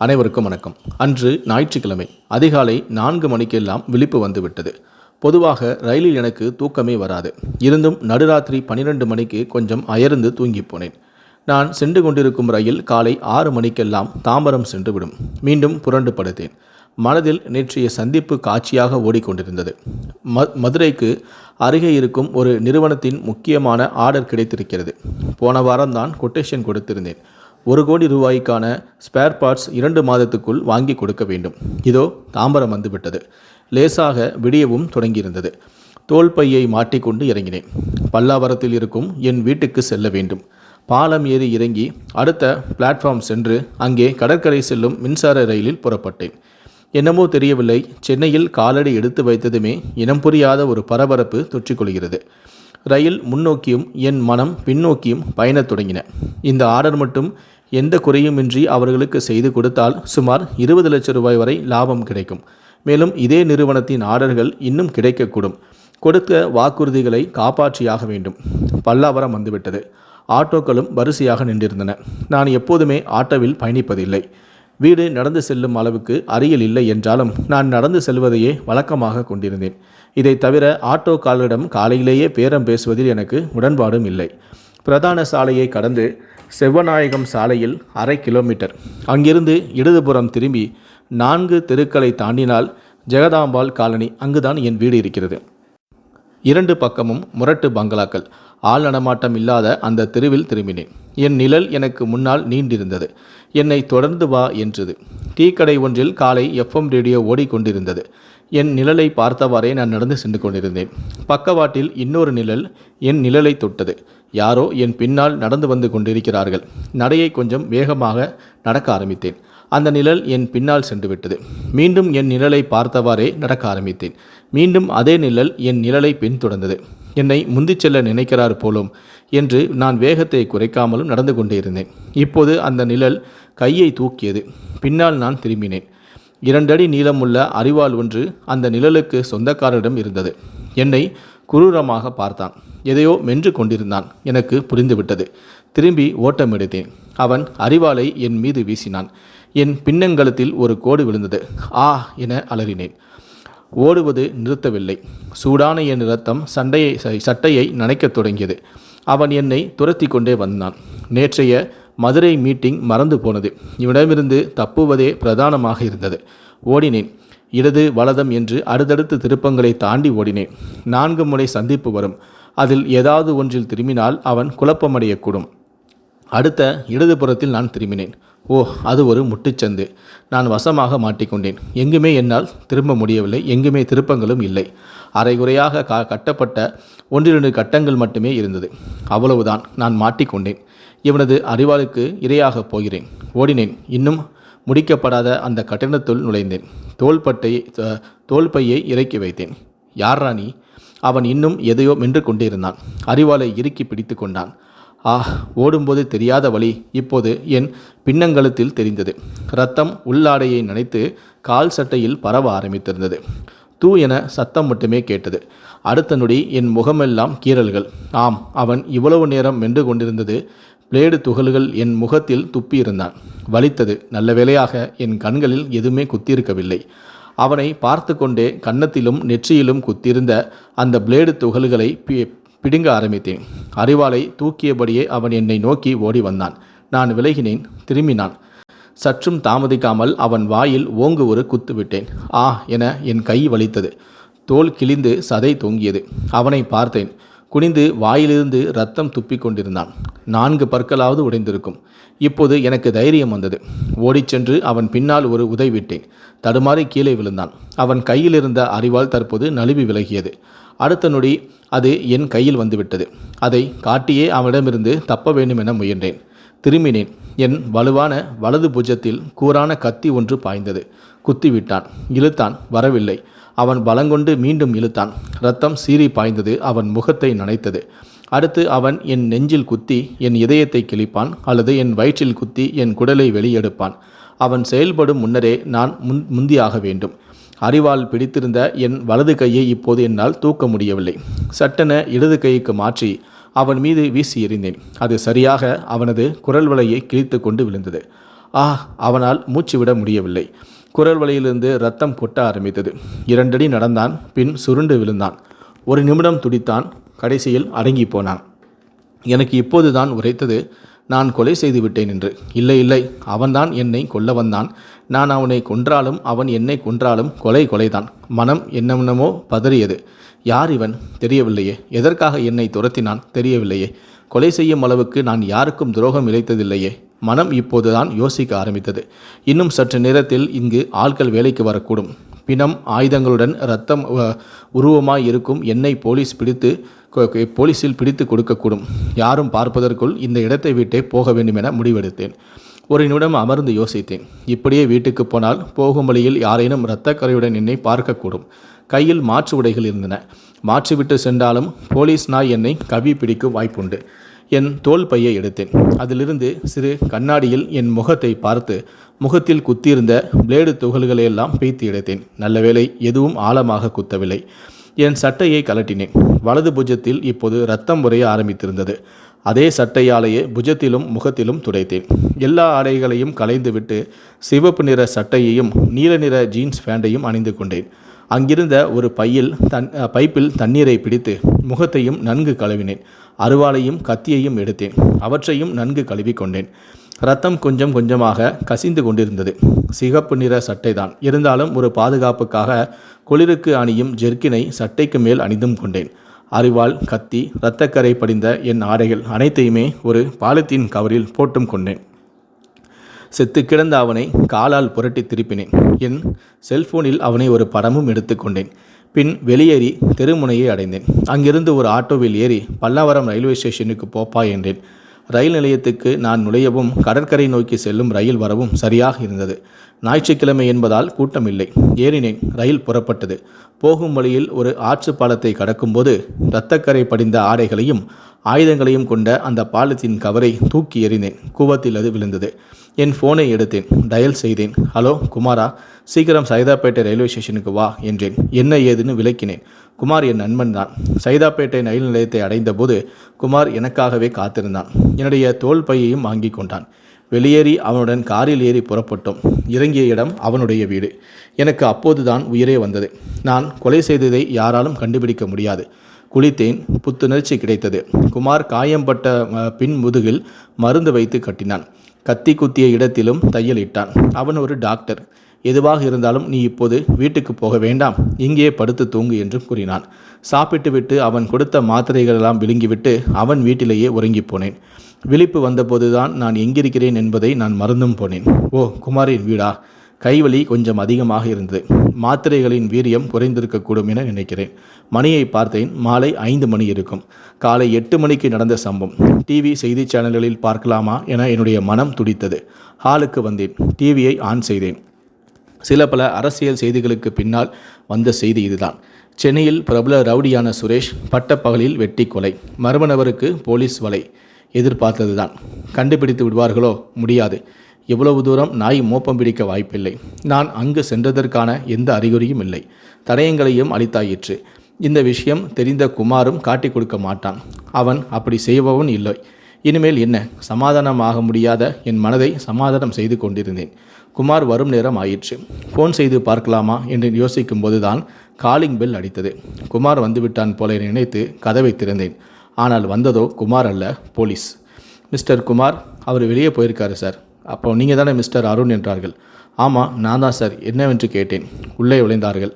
அனைவருக்கும் வணக்கம். அன்று ஞாயிற்றுக்கிழமை அதிகாலை நான்கு மணிக்கெல்லாம் விழிப்பு வந்துவிட்டது. பொதுவாக ரயிலில் எனக்கு தூக்கமே வராது. இருந்தும் நடுராத்திரி பன்னிரெண்டு மணிக்கு கொஞ்சம் அயர்ந்து தூங்கி போனேன். நான் சென்று கொண்டிருக்கும் ரயில் காலை ஆறு மணிக்கெல்லாம் தாம்பரம் சென்றுவிடும். மீண்டும் புரண்டு படுத்தேன். மனதில் நேற்றைய சந்திப்பு காட்சியாக ஓடிக்கொண்டிருந்தது. ம மதுரைக்கு அருகே இருக்கும் ஒரு நிறுவனத்தின் முக்கியமான ஆர்டர் கிடைத்திருக்கிறது. போன வாரம்தான் கொட்டேஷன் கொடுத்திருந்தேன். ஒரு கோடி ரூபாய்க்கான ஸ்பேர் பார்ட்ஸ் இரண்டு மாதத்துக்குள் வாங்கி கொடுக்க வேண்டும். இதோ தாம்பரம் வந்துவிட்டது. லேசாக விடியவும் தொடங்கியிருந்தது. தோல் பையை மாட்டிக்கொண்டு இறங்கினேன். பல்லாவரத்தில் இருக்கும் என் வீட்டுக்கு செல்ல வேண்டும். பாலம் ஏறி இறங்கி அடுத்த பிளாட்ஃபார்ம் சென்று அங்கே கடற்கரை செல்லும் மின்சார ரயிலில் புறப்பட்டேன். என்னமோ தெரியவில்லை சென்னையில் காலடி எடுத்து வைத்ததுமே இனம் புரியாத ஒரு பரபரப்பு தொற்றிக்கொள்கிறது. ரயில் முன்னோக்கியும் என் மனம் பின்னோக்கியும் பயணத் தொடங்கின. இந்த ஆர்டர் மட்டும் எந்த குறையுமின்றி அவர்களுக்கு செய்து கொடுத்தால் சுமார் இருபது லட்சம் ரூபாய் வரை லாபம் கிடைக்கும். மேலும் இதே நிறுவனத்தின் ஆர்டர்கள் இன்னும் கிடைக்கக்கூடும். கொடுத்த வாக்குறுதிகளை காப்பாற்றியாக வேண்டும். பல்லாவரம் வந்துவிட்டது. ஆட்டோக்களும் வரிசையாக நின்றிருந்தன. நான் எப்போதுமே ஆட்டோவில் பயணிப்பதில்லை. வீடு நடந்து செல்லும் அளவுக்கு அருகில் இல்லை என்றாலும் நான் நடந்து செல்வதையே வழக்கமாக கொண்டிருந்தேன். இதை தவிர ஆட்டோக்காரரிடம் காலையிலேயே பேரம் பேசுவதில் எனக்கு உடன்பாடும் இல்லை. பிரதான சாலையை கடந்து செவ்வநாயகம் சாலையில் அரை கிலோமீட்டர். அங்கிருந்து இடதுபுறம் திரும்பி நான்கு தெருக்களை தாண்டினால் ஜெகதாம்பாள் காலனி அங்குதான் என் வீடு இருக்கிறது. இரண்டு பக்கமும் முரட்டு பங்களாக்கள். ஆள் நடமாட்டம் இல்லாத அந்த தெருவில் திரும்பினேன். என் நிழல் எனக்கு முன்னால் நீண்டிருந்தது. என்னை தொடர்ந்து வா என்றது. டீ கடை ஒன்றில் காலை எஃப்எம் ரேடியோ ஓடிக்கொண்டிருந்தது. என் நிழலை பார்த்தவாறே நான் நடந்து சென்று கொண்டிருந்தேன். பக்கவாட்டில் இன்னொரு நிழல் என் நிழலை தொட்டது. யாரோ என் பின்னால் நடந்து வந்து கொண்டிருக்கிறார்கள். நடையை கொஞ்சம் வேகமாக நடக்க ஆரம்பித்தேன். அந்த நிழல் என் பின்னால் சென்று விட்டது. மீண்டும் என் நிழலை பார்த்தவாறே நடக்க ஆரம்பித்தேன். மீண்டும் அதே நிழல் என் நிழலை பின்தொடர்ந்தது. என்னை முந்திச் செல்ல நினைக்கிறார் போலும் என்று நான் வேகத்தை குறைக்காமலும் நடந்து கொண்டே இருந்தேன். இப்போது அந்த நிழல் கையை தூக்கியது. பின்னால் நான் திரும்பினேன். இரண்டடி நீளமுள்ள அரிவாள் ஒன்று அந்த நிழலுக்கு சொந்தக்காரரிடம் இருந்தது. என்னை குரூரமாக பார்த்தான். எதையோ மென்று கொண்டிருந்தான். எனக்கு புரிந்துவிட்டது. திரும்பி ஓட்டம் எடுத்தேன். அவன் அரிவாளை என் மீது வீசினான். என் பின்னங்கலத்தில் ஒரு கோடு விழுந்தது. ஆ என அலறினேன். ஓடுவது நிறுத்தவில்லை. சூடான என் ரத்தம் சண்டையை ச- சட்டையை நனைக்கத் தொடங்கியது. அவன் என்னை துரத்தி கொண்டே வந்தான். நேற்றைய மதுரை மீட்டிங் மறந்து போனது. இவனிடமிருந்து தப்புவதே பிரதானமாக இருந்தது. ஓடினேன். இடது வலதம் என்று அடுத்தடுத்து திருப்பங்களை தாண்டி ஓடினேன். நான்கு முறை சந்திப்பு வரும். அதில் ஏதாவது ஒன்றில் திரும்பினால் அவன் குழப்பமடையக்கூடும். அடுத்த இடதுபுறத்தில் நான் திரும்பினேன். ஓ அது ஒரு முட்டுச்சந்து. நான் வசமாக மாட்டிக்கொண்டேன். எங்குமே என்னால் திரும்ப முடியவில்லை. எங்குமே திருப்பங்களும் இல்லை. அரைகுறையாக கா கட்டப்பட்ட ஒன்றிரண்டு கட்டங்கள் மட்டுமே இருந்தது. அவ்வளவுதான். நான் மாட்டிக்கொண்டேன். இவனது அறிவாளுக்கு இரையாகப் போகிறேன். ஓடினேன். இன்னும் முடிக்கப்படாத அந்த கட்டணத்துள் நுழைந்தேன். தோள்பட்டை தோல்பையை தோள்பையை இறக்கி வைத்தேன். யார் ராணி? அவன் இன்னும் எதையோ மென்று கொண்டிருந்தான். அறிவாளை இறுக்கி பிடித்து கொண்டான். ஆ ஓடும்போது தெரியாத வழி. இப்போது என் பின்னங்கழுத்தில் தெரிந்தது. ரத்தம் உள்ளாடையை நனைத்து கால் சட்டையில் பரவ ஆரம்பித்திருந்தது. தூ என சத்தம் மட்டுமே கேட்டது. அடுத்த நொடி என் முகமெல்லாம் கீறல்கள். ஆம் அவன் இவ்வளவு நேரம் மென்று கொண்டிருந்தது பிளேடு துகள்கள் என் முகத்தில் துப்பியிருந்தான். வலித்தது. நல்ல வேளையாக என் கண்களில் எதுவுமே குத்தியிருக்கவில்லை. அவனை பார்த்து கொண்டே கன்னத்திலும் நெற்றியிலும் குத்தியிருந்த அந்த பிளேடு துகள்களை பி- பிடுங்க ஆரம்பித்தேன். அறிவாளை தூக்கியபடியே அவன் என்னை நோக்கி ஓடி வந்தான். நான் விலகினேன். திரும்பினான். சற்றும் தாமதிக்காமல் அவன் வாயில் ஓங்கு ஒரு குத்து விட்டேன். ஆ என என் கை வலித்தது. தோல் கிழிந்து சதை தொங்கியது. அவனை பார்த்தேன். குனிந்து வாயிலிருந்து ரத்தம் துப்பிக் கொண்டிருந்தான். நான்கு பற்களாவது உடைந்திருக்கும். இப்போது எனக்கு தைரியம் வந்தது. ஓடிச் சென்று அவன் பின்னால் ஒரு உதை விட்டேன். தடுமாறி கீழே விழுந்தான். அவன் கையில் இருந்த அறிவால் தற்போது நழுவி விலகியது. அடுத்த நொடி அது என் கையில் வந்துவிட்டது. அதை காட்டியே அவனிடமிருந்து தப்ப வேண்டும் என முயன்றேன். திரும்பினேன். என் வலுவான வலது புஜத்தில் கூரான கத்தி ஒன்று பாய்ந்தது. குத்திவிட்டான். இழுத்தான். வரவில்லை. அவன் பலங்கொண்டு மீண்டும் இழுத்தான். ரத்தம் சீறி பாய்ந்தது அவன் முகத்தை நனைத்தது. அடுத்து அவன் என் நெஞ்சில் குத்தி என் இதயத்தை கிழிப்பான் அல்லது என் வயிற்றில் குத்தி என் குடலை வெளியெடுப்பான். அவன் செயல்படும் முன்னரே நான் முன் முந்தியாக வேண்டும். அறிவால் பிடித்திருந்த என் வலது கையை இப்போது என்னால் தூக்க முடியவில்லை. சட்டென இடது கைக்கு மாற்றி அவன் மீது வீசி எறிந்தேன். அது சரியாக அவனது குரல் வலையை கிழித்து கொண்டு விழுந்தது. ஆ அவனால் மூச்சு விட முடியவில்லை. குரல் வழியிலிருந்து ரத்தம் கொட்ட ஆரம்பித்தது. இரண்டடி நடந்தான் பின் சுருண்டு விழுந்தான். ஒரு நிமிடம் துடித்தான் கடைசியில் அடங்கி போனான். எனக்கு இப்போதுதான் உரைத்தது நான் கொலை செய்து விட்டேன் என்று. இல்லை இல்லை அவன்தான் என்னை கொல்ல வந்தான். நான் அவனை கொன்றாலும் அவன் என்னை கொன்றாலும் கொலை கொலைதான். மனம் என்னென்னமோ பதறியது. யார் இவன்? தெரியவில்லையே. எதற்காக என்னை துரத்தினான்? தெரியவில்லையே. கொலை செய்யும் அளவுக்கு நான் யாருக்கும் துரோகம் இழைத்ததில்லையே. மனம் இப்போதுதான் யோசிக்க ஆரம்பித்தது. இன்னும் சற்று நேரத்தில் இங்கு ஆட்கள் வேலைக்கு வரக்கூடும். பிணம் ஆயுதங்களுடன் இரத்தம் உருவமாய் இருக்கும் என்னை போலீஸ் பிடித்து போலீஸில் பிடித்து கொடுக்கக்கூடும். யாரும் பார்ப்பதற்குள் இந்த இடத்தை விட்டே போக வேண்டும் என முடிவெடுத்தேன். ஒரு நிமிடம் அமர்ந்து யோசித்தேன். இப்படியே வீட்டுக்கு போனால் போகும் வழியில் யாரேனும் இரத்தக்கரையுடன் என்னை பார்க்கக்கூடும். கையில் மாற்று உடைகள் இருந்தன. மாற்றிவிட்டு சென்றாலும் போலீஸ் நாய் என்னை கவி பிடிக்கும் வாய்ப்புண்டு. என் தோல் பையை எடுத்தேன். அதிலிருந்து சிறு கண்ணாடியில் என் முகத்தை பார்த்து முகத்தில் குத்தியிருந்த பிளேடு துகள்களையெல்லாம் பீய்த்து பீத்து எடுத்தேன் நல்லவேளை எதுவும் ஆழமாக குத்தவில்லை. என் சட்டையை கலட்டினேன் வலது புஜத்தில் இப்போது ரத்தம் உறைய ஆரம்பித்திருந்தது. அதே சட்டையாலேயே புஜத்திலும் முகத்திலும் துடைத்தேன். எல்லா ஆடைகளையும் களைந்துவிட்டு சிவப்பு நிற சட்டையையும் நீல நிற ஜீன்ஸ் பேண்டையும் அணிந்து கொண்டேன். அங்கிருந்த ஒரு பையில் தன் பைப்பில் தண்ணீரை பிடித்து முகத்தையும் நன்கு கழுவினேன். அருவாளையும் கத்தியையும் எடுத்தேன். அவற்றையும் நன்கு கழுவிக் கொண்டேன். ரத்தம் கொஞ்சம் கொஞ்சமாக கசிந்து கொண்டிருந்தது. சிகப்பு நிற சட்டைதான். இருந்தாலும் ஒரு பாதுகாப்புக்காக குளிருக்கு அணியும் ஜெர்க்கினை சட்டைக்கு மேல் அணிந்தும் கொண்டேன். அரிவாள் கத்தி இரத்தக்கரை படிந்த என் ஆடைகள் அனைத்தையுமே ஒரு பாலித்தீன் கவரில் போட்டும் கொண்டேன். செத்து கிடந்த அவனை காலால் புரட்டி திருப்பினேன். என் செல்போனில் அவனை ஒரு படமும் எடுத்துக்கொண்டேன் பின் வெளியேறி தெருமுனையை அடைந்தேன். அங்கிருந்து ஒரு ஆட்டோவில் ஏறி பல்லாவரம் ரயில்வே ஸ்டேஷனுக்கு போப்பா என்றேன். ரயில் நிலையத்துக்கு நான் நுழையவும் கடற்கரை நோக்கி செல்லும் ரயில் வரவும் சரியாக இருந்தது. ஞாயிற்றுக்கிழமை என்பதால் கூட்டம் இல்லை ஏறினேன். ரயில் புறப்பட்டது. போகும் வழியில் ஒரு ஆற்று பாலத்தை கடக்கும்போது இரத்தக்கரை படிந்த ஆடைகளையும் ஆயுதங்களையும் கொண்ட அந்த பாலத்தின் கவரை தூக்கி எறிந்தேன். கூவத்தில் அது விழுந்தது. என் ஃபோனை எடுத்தேன். டயல் செய்தேன். ஹலோ குமாரா சீக்கிரம் சைதாப்பேட்டை ரயில்வே ஸ்டேஷனுக்கு வா என்றேன். என்ன ஏதுன்னு விளக்கினேன். குமார் என் நண்பன் தான். சைதாப்பேட்டை ரயில் நிலையத்தை அடைந்தபோது குமார் எனக்காகவே காத்திருந்தான். என்னுடைய தோல் பையையும் வாங்கி கொண்டான். வெளியேறி அவனுடன் காரில் ஏறி புறப்பட்டோம். இறங்கிய இடம் அவனுடைய வீடு. எனக்கு அப்போதுதான் உயிரே வந்தது. நான் கொலை செய்ததை யாராலும் கண்டுபிடிக்க முடியாது. குளித்தேன். புத்துணர்ச்சி கிடைத்தது. குமார் காயம்பட்ட பின் முதுகில் மருந்து வைத்து கட்டினான். கத்தி குத்திய இடத்திலும் தையலிட்டான். அவன் ஒரு டாக்டர். எதுவாக இருந்தாலும் நீ இப்போது வீட்டுக்கு போக வேண்டாம். இங்கேயே படுத்து தூங்கு என்றும் கூறினான். சாப்பிட்டுவிட்டு அவன் கொடுத்த மாத்திரைகளெல்லாம் விழுங்கிவிட்டு அவன் வீட்டிலேயே உறங்கிப் போனேன் விழிப்பு வந்தபோதுதான் நான் எங்கிருக்கிறேன் என்பதை நான் மறந்தும் போனேன். ஓ குமாரின் வீடா? கைவலி கொஞ்சம் அதிகமாக இருந்தது. மாத்திரைகளின் வீரியம் குறைந்திருக்கக்கூடும் என நினைக்கிறேன். மணியை பார்த்தேன். மாலை ஐந்து மணி இருக்கும். காலை எட்டு மணிக்கு நடந்த சம்பவம். டிவி செய்தி சேனல்களில் பார்க்கலாமா என என்னுடைய மனம் துடித்தது. ஹாலுக்கு வந்தேன். டிவியை ஆன் செய்தேன். சில பல அரசியல் செய்திகளுக்கு பின்னால் வந்த செய்தி இதுதான். சென்னையில் பிரபல ரவுடியான சுரேஷ் பட்டப்பகலில் வெட்டி கொலை. மர்ம நபருக்கு போலீஸ் வலை. எதிர்பார்த்ததுதான். கண்டுபிடித்து விடுவார்களோ? முடியாது. இவ்வளவு தூரம் நாய் மோப்பம் பிடிக்க வாய்ப்பில்லை. நான் அங்கு சென்றதற்கான எந்த அறிகுறியும் இல்லை. தடயங்களையும் அளித்தாயிற்று. இந்த விஷயம் தெரிந்த குமாரும் காட்டிக் கொடுக்க மாட்டான். அவன் அப்படி செய்பவன் இல்லை. இனிமேல் என்ன? சமாதானமாக முடியாத என் மனதை சமாதானம் செய்து கொண்டிருந்தேன். குமார் வரும் நேரம் ஆயிற்று. ஃபோன் செய்து பார்க்கலாமா என்று யோசிக்கும் போதுதான் காலிங் பெல் அடித்தது. குமார் வந்துவிட்டான் போல நினைத்து கதவை திறந்தேன். ஆனால் வந்ததோ குமார் அல்ல போலீஸ். மிஸ்டர் குமார் அவர் வெளியே போயிருக்காரு சார். அப்போ நீங்கள் தானே மிஸ்டர் அருண் என்றார்கள். ஆமாம் நான் தான் சார் என்னவென்று கேட்டேன். உள்ளே விளைந்தார்கள்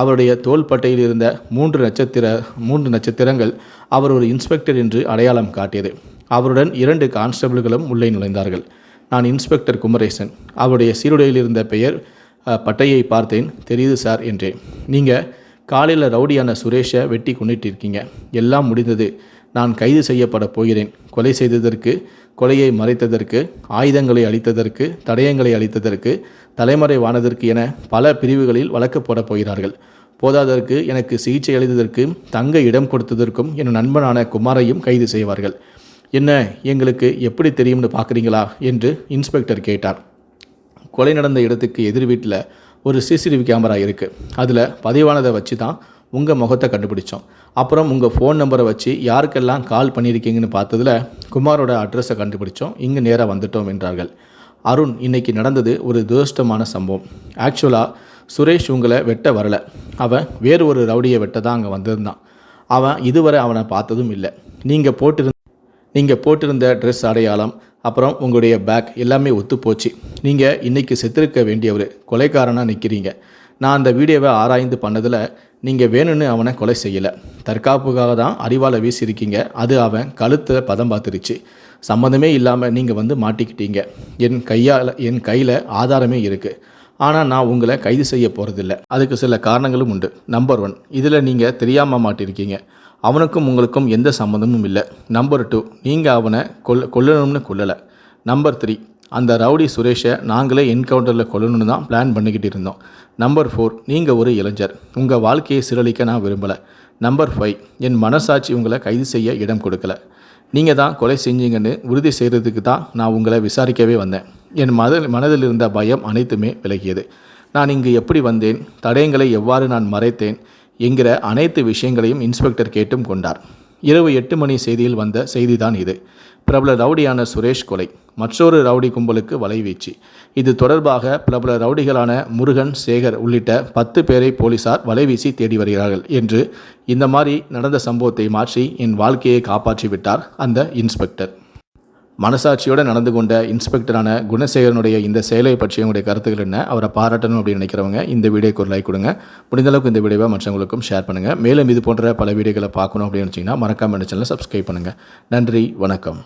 அவருடைய தோள்பட்டையில் இருந்த மூன்று நட்சத்திர மூன்று நட்சத்திரங்கள் அவர் ஒரு இன்ஸ்பெக்டர் என்று அடையாளம் காட்டியது. அவருடன் இரண்டு கான்ஸ்டபிள்களும் உள்ளே நுழைந்தார்கள். நான் இன்ஸ்பெக்டர் குமரேசன். அவருடைய சீருடையில் இருந்த பெயர் பட்டையை பார்த்தேன். தெரியுது சார் என்றேன். நீங்கள் காலையில் ரவுடியான சுரேஷை வெட்டி கொண்டுட்டு இருக்கீங்க. எல்லாம் முடிந்தது. நான் கைது செய்யப்பட போகிறேன். கொலை செய்ததற்கு கொலையை மறைத்ததற்கு ஆயுதங்களை அளித்ததற்கு தடயங்களை அளித்ததற்கு தலைமறைவானதற்கு என பல பிரிவுகளில் வழக்கு போடப் போகிறார்கள். போதாதற்கு எனக்கு சிகிச்சை அளித்ததற்கு தங்க இடம் கொடுத்ததற்கும் என் நண்பனான குமாரையும் கைது செய்வார்கள். என்ன எங்களுக்கு எப்படி தெரியும்னு பார்க்குறீங்களா? என்று இன்ஸ்பெக்டர் கேட்டார். கொலை நடந்த இடத்துக்கு எதிர் வீட்டில் ஒரு சிசிடிவி கேமரா இருக்குது அதில் பதிவானதை வச்சு தான் உங்கள் முகத்தை கண்டுபிடிச்சோம். அப்புறம் உங்கள் ஃபோன் நம்பரை வச்சு யாருக்கெல்லாம் கால் பண்ணியிருக்கீங்கன்னு பார்த்ததில் குமாரோட அட்ரஸை கண்டுபிடிச்சோம். இங்கே நேராக வந்துட்டோம் என்றார்கள். அருண் இன்னைக்கு நடந்தது ஒரு துரஷ்டமான சம்பவம். ஆக்சுவலாக சுரேஷ் உங்களை வெட்ட வரலை. அவன் வேறு ஒரு ரவுடியை வெட்ட தான் அங்கே வந்திருந்தான். அவன் இதுவரை அவனை பார்த்ததும் இல்லை. நீங்கள் போட்டிருந்த நீங்கள் போட்டிருந்த ட்ரெஸ் அடையாளம் அப்புறம் உங்களுடைய பேக் எல்லாமே ஒத்து போச்சு நீங்கள் இன்றைக்கி செத்திருக்க வேண்டியவர் கொலைக்காரனாக நிற்கிறீங்க நான் அந்த வீடியோவை ஆராய்ந்து பண்ணதில் நீங்கள் வேணும்னு அவனை கொலை செய்யலை. தற்காப்புக்காக தான் அறிவால் வீசியிருக்கீங்க. அது அவன் கழுத்தில் பதம் பார்த்துருச்சு. சம்மந்தமே இல்லாமல் நீங்கள் வந்து மாட்டிக்கிட்டீங்க. என் கையால் என் கையில் ஆதாரமே இருக்குது ஆனால் நான் உங்களை கைது செய்ய போகிறதில்ல அதுக்கு சில காரணங்களும் உண்டு. நம்பர் ஒன் இதில் நீங்கள் தெரியாமல் மாட்டிருக்கீங்க. அவனுக்கும் உங்களுக்கும் எந்த சம்மந்தமும் இல்லை. நம்பர் டூ நீங்கள் அவனை கொல் கொல்லணும்னு கொல்லலை. நம்பர் த்ரீ அந்த ரவுடி சுரேஷை நாங்களே என்கவுண்டரில் கொல்லணும்னு தான் பிளான் பண்ணிக்கிட்டு இருந்தோம். நம்பர் ஃபோர் நீங்கள் ஒரு இளைஞர். உங்கள் வாழ்க்கையை சீரழிக்க நான் விரும்பலை. நம்பர் ஃபைவ் என் மனசாட்சி உங்களை கைது செய்ய இடம் கொடுக்கல. நீங்கள் தான் கொலை செஞ்சீங்கன்னு உறுதி செய்கிறதுக்கு தான் நான் உங்களை விசாரிக்கவே வந்தேன். என் மத மனதில் இருந்த பயம் அனைத்துமே விலகியது. நான் இங்கு எப்படி வந்தேன்? தடயங்களை எவ்வாறு நான் மறைத்தேன்? என்கிற அனைத்து விஷயங்களையும் இன்ஸ்பெக்டர் கேட்டும் கொண்டார். இரவு எட்டு மணி செய்தியில் வந்த செய்திதான் இது. பிரபல ரவுடியான சுரேஷ் கொலை. மற்றொரு ரவுடி கும்பலுக்கு வலைவீச்சு. இது தொடர்பாக பிரபல ரவுடிகளான முருகன் சேகர் உள்ளிட்ட பத்து பேரை போலீசார் வலைவீசி தேடி வருகிறார்கள் என்று இந்த மாதிரி நடந்த சம்பவத்தை மாற்றி என் வாழ்க்கையை காப்பாற்றிவிட்டார் அந்த இன்ஸ்பெக்டர். மனசாட்சியோடு நடந்து கொண்ட இன்ஸ்பெக்டரான குணசேகரனுடைய இந்த செயலை பற்றி உங்களுடைய கருத்துக்கள் என்ன? அவரை பாராட்டணும் அப்படின்னு நினைக்கிறவங்க இந்த வீடியோக்கு ஒரு லைக் கொடுங்க. முடிந்தளவுக்கு இந்த வீடியோவை மற்றவங்களுக்கும் ஷேர் பண்ணுங்கள் மேலும் இது போன்ற பல வீடியோக்களை பார்க்கணும் அப்படின்னு நினச்சிங்கன்னா மறக்காம இந்த சேனலை சப்ஸ்கிரைப் பண்ணுங்கள் நன்றி வணக்கம்.